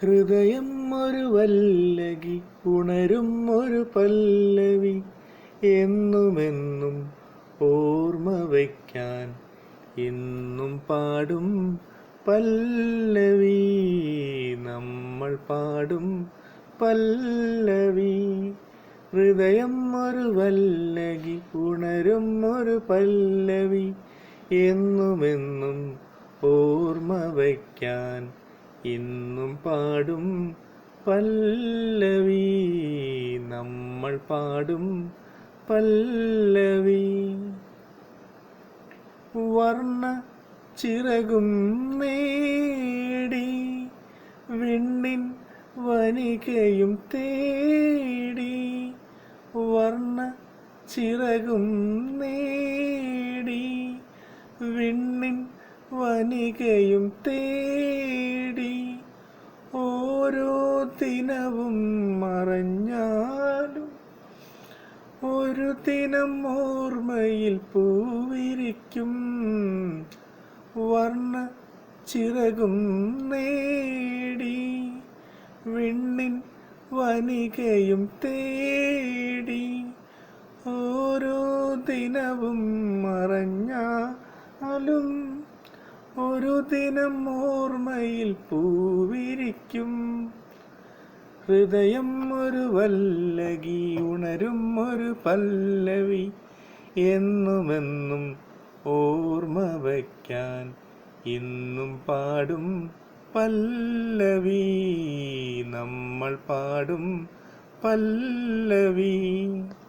ഹൃദയം ഒരു വല്ലകി ഉണരും ഒരു പല്ലവി. എന്നുമെന്നും ഓർമ്മ വയ്ക്കാൻ ഇന്നും പാടും പല്ലവി. നമ്മൾ പാടും പല്ലവി. ഹൃദയം ഒരു വല്ലകി ഉണരും ഒരു പല്ലവി. എന്നുമെന്നും ഓർമ്മ വയ്ക്കാൻ ഇന്നും പാടും പല്ലവി. നമ്മൾ പാടും പല്ലവി. വർണ ചിറകും നേടി വിണ്ണിൻ വനികയും തേടി വർണ ചിറകും നേടി വിണ്ണിൻ വനികയും തേടി മറഞ്ഞാലും ഒരു ദിനം ഓർമ്മയിൽ പൂവിരിക്കും. വർണ ചിറകും നേടി വിണ്ണിൻ വനികയും തേടി ഓരോ ദിനവും മറഞ്ഞാലും ഒരു ദിനം ഓർമ്മയിൽ പൂവിരിക്കും. ഹൃദയം ഒരു വല്ലകി ഉണരും ഒരു പല്ലവി എന്നുമെന്നും ഓർമ്മ വയ്ക്കാൻ ഇന്നും പാടും പല്ലവി. നമ്മൾ പാടും പല്ലവി.